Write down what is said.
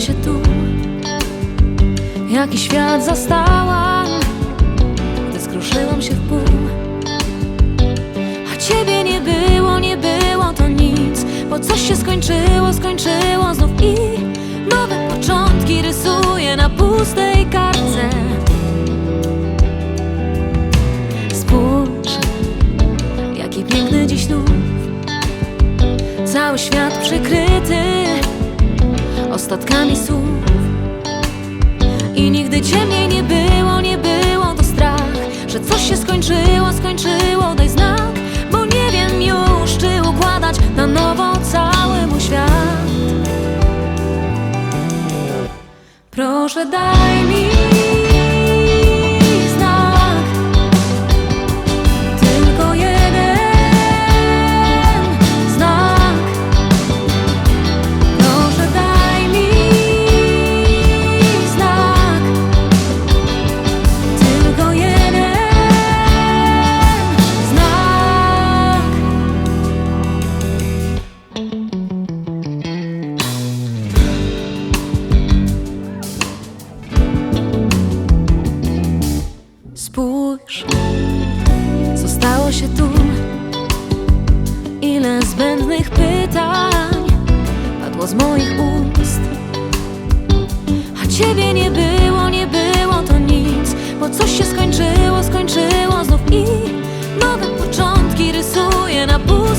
się tu? Jaki świat zastałam, gdy skruszyłam się w pół? A ciebie nie było, nie było to nic, bo coś się skończyło, skończyło znów i nowe początki rysuję na pustej kartce. Spójrz, jaki piękny dziś znów, cały świat przykryty ostatkami słów. I nigdy ciemniej nie było, nie było to strach Że coś się skończyło, skończyło, daj znak Bo nie wiem już, czy układać na nowo cały mój świat Proszę daj z moich ust. A ciebie nie było, nie było to nic Bo coś się skończyło, skończyło znów i Nowe początki rysuję na pół